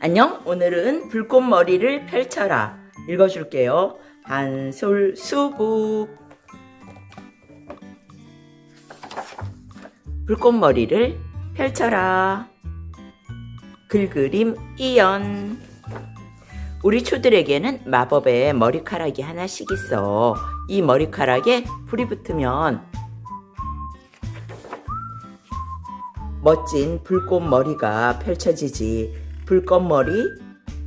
안녕. 오늘은 불꽃머리를 펼쳐라. 읽어줄게요. 한솔수북. 불꽃머리를 펼쳐라. 글그림 이연. 우리 초들에게는 마법의 머리카락이 하나씩 있어. 이 머리카락에 불이 붙으면 멋진 불꽃머리가 펼쳐지지. 불꽃머리,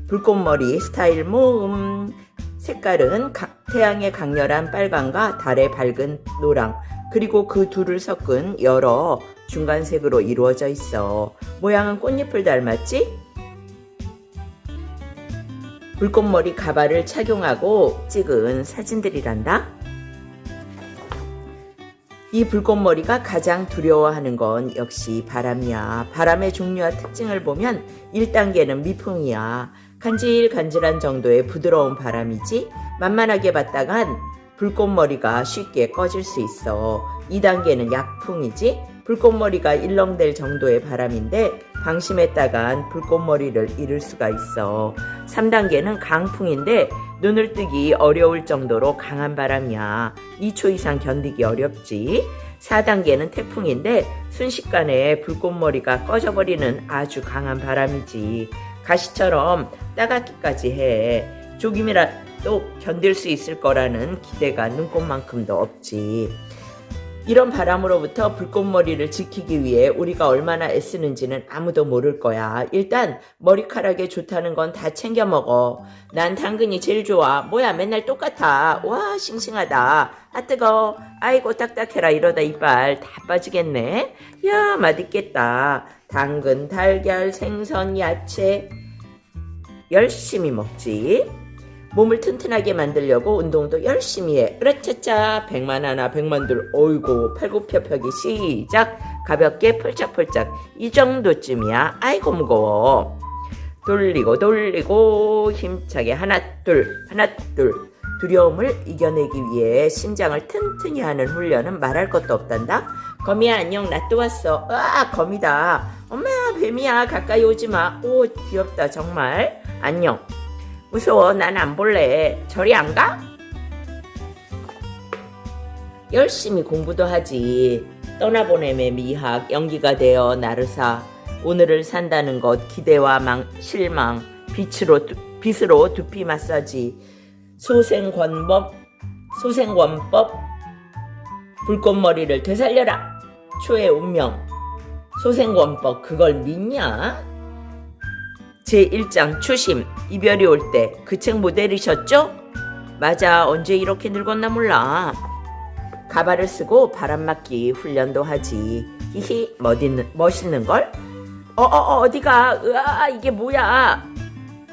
불꽃머리 스타일 모음. 색깔은 가- 태양의 강렬한 빨강과 달의 밝은 노랑, 그리고 그 둘을 섞은 여러 중간색으로 이루어져 있어. 모양은 꽃잎을 닮았지? 불꽃머리 가발을 착용하고 찍은 사진들이란다. 이 불꽃머리가 가장 두려워하는 건 역시 바람이야. 바람의 종류와 특징을 보면 1단계는 미풍이야. 간질간질한 정도의 부드러운 바람이지 만만하게 봤다간 불꽃머리가 쉽게 꺼질 수 있어. 2단계는 약풍이지 불꽃머리가 일렁댈 정도의 바람인데 방심했다간 불꽃머리를 잃을 수가 있어. 3단계는 강풍인데 눈을 뜨기 어려울 정도로 강한 바람이야. 2초 이상 견디기 어렵지. 4단계는 태풍인데 순식간에 불꽃머리가 꺼져버리는 아주 강한 바람이지. 가시처럼 따갑기까지 해. 조금이라도 견딜 수 있을 거라는 기대가 눈꽃만큼도 없지. 이런 바람으로부터 불꽃머리를 지키기 위해 우리가 얼마나 애쓰는지는 아무도 모를 거야. 일단 머리카락에 좋다는 건 다 챙겨 먹어. 난 당근이 제일 좋아. 뭐야 맨날 똑같아. 와 싱싱하다. 아 뜨거. 아이고 딱딱해라 이러다 이빨 다 빠지겠네. 야 맛있겠다. 당근, 달걀, 생선, 야채 열심히 먹지. 몸을 튼튼하게 만들려고 운동도 열심히 해. 으라차차 백만 하나 백만둘. 어이구 팔굽혀 펴기 시작. 가볍게 펄짝펄짝. 이 정도쯤이야. 아이고 무거워. 돌리고 돌리고. 힘차게 하나 둘 하나 둘. 두려움을 이겨내기 위해 심장을 튼튼히 하는 훈련은 말할 것도 없단다. 거미야 안녕. 나 또 왔어. 아 거미다. 엄마야 뱀이야. 가까이 오지 마. 오 귀엽다 정말. 안녕 무서워. 난 안 볼래. 저리 안 가? 열심히 공부도 하지. 떠나보냄의 미학 연기가 되어 나르사. 오늘을 산다는 것 기대와 망, 실망. 빛으로 두- 빛으로 두피 마사지. 소생권법 소생권법. 불꽃머리를 되살려라. 초의 운명. 소생권법 그걸 믿냐? 제1장 추심 이별이 올 때 그 책 모델이셨죠? 맞아 언제 이렇게 늙었나 몰라. 가발을 쓰고 바람막기 훈련도 하지. 히히 멋있는, 멋있는걸? 어어 어 어 디가? 으아 이게 뭐야?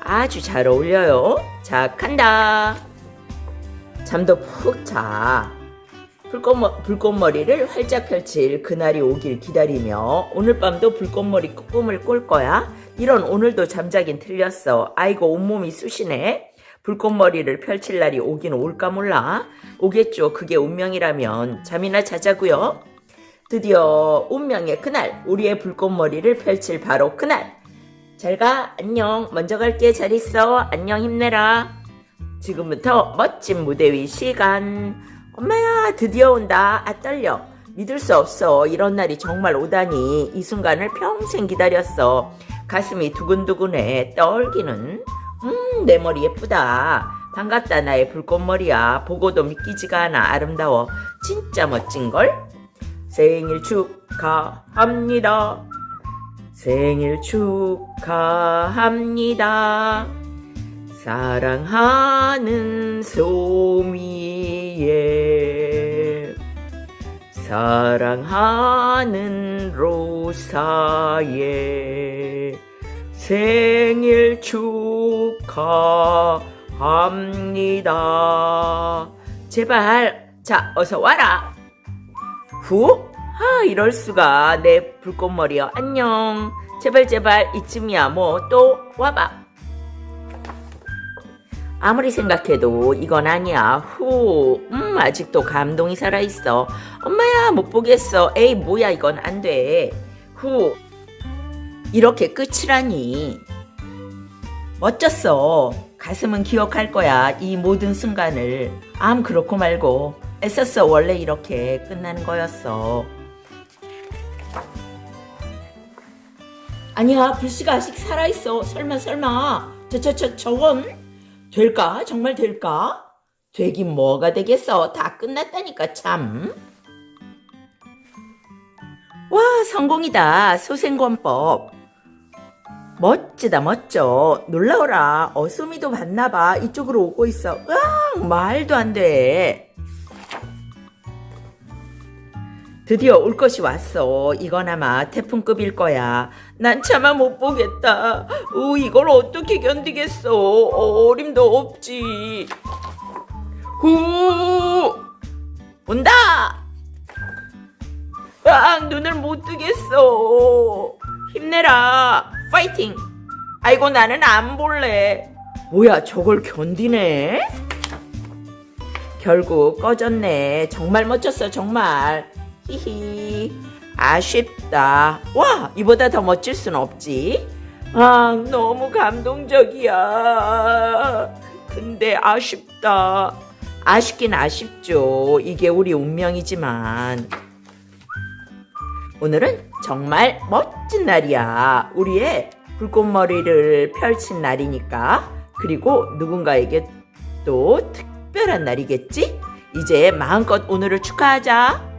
아주 잘 어울려요. 자 간다. 잠도 푹자. 불꽃머, 불꽃머리를 활짝 펼칠 그날이 오길 기다리며 오늘 밤도 불꽃머리 꿈을 꿀 거야 이런 오늘도 잠자긴 틀렸어. 아이고 온몸이 쑤시네. 불꽃머리를 펼칠 날이 오긴 올까 몰라. 오겠죠. 그게 운명이라면 잠이나 자자고요. 드디어 운명의 그날 우리의 불꽃머리를 펼칠 바로 그날. 잘 가. 안녕. 먼저 갈게. 잘 있어. 안녕 힘내라. 지금부터 멋진 무대 위 시간. 엄마야 드디어 온다. 아 떨려. 믿을 수 없어. 이런 날이 정말 오다니. 이 순간을 평생 기다렸어. 가슴이 두근두근해 떨기는 음 내 머리 예쁘다. 반갑다 나의 불꽃머리야. 보고도 믿기지가 않아. 아름다워. 진짜 멋진걸? 생일 축하합니다. 생일 축하합니다. 사랑하는 소미의 사랑하는 로사의 생일 축하합니다. 제발, 자, 어서 와라. 후? 아, 이럴 수가. 내 불꽃머리여. 안녕. 제발, 제발, 이쯤이야. 뭐, 또 와봐. 아무리 생각해도 이건 아니야. 후, 음, 아직도 감동이 살아있어. 엄마야, 못 보겠어. 에이, 뭐야, 이건 안 돼. 후, 이렇게 끝이라니. 멋졌어. 가슴은 기억할 거야. 이 모든 순간을. 암 그렇고 말고. 애썼어. 원래 이렇게 끝나는 거였어. 아니야, 불씨가 아직 살아있어. 설마, 설마. 저, 저, 저, 저건 될까? 정말 될까? 되긴 뭐가 되겠어. 다 끝났다니까, 참. 와, 성공이다. 소생권법. 멋지다, 멋져. 놀라워라. 어수미도 봤나봐. 이쪽으로 오고 있어. 으앙, 말도 안 돼. 드디어 올 것이 왔어. 이건 아마 태풍급일 거야. 난 차마 못 보겠다. 우, 이걸 어떻게 견디겠어. 어림도 없지. 후! 온다! 아, 눈을 못 뜨겠어. 힘내라. 파이팅! 아이고, 나는 안 볼래. 뭐야, 저걸 견디네? 결국 꺼졌네. 정말 멋졌어, 정말. 히히. 아쉽다. 와, 이보다 더 멋질 순 없지. 아, 너무 감동적이야. 근데 아쉽다. 아쉽긴 아쉽죠. 이게 우리 운명이지만. 오늘은 정말 멋진 날이야. 우리의 불꽃머리를 펼친 날이니까. 그리고 누군가에게 또 특별한 날이겠지? 이제 마음껏 오늘을 축하하자.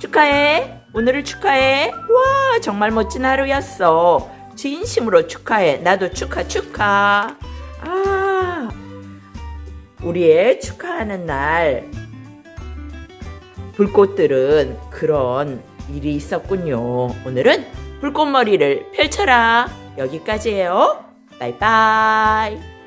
축하해. 오늘을 축하해. 와, 정말 멋진 하루였어. 진심으로 축하해. 나도 축하, 축하. 아, 우리의 축하하는 날. 불꽃들은 그런 일이 있었군요. 오늘은 불꽃머리를 펼쳐라. 여기까지예요. 바이바이.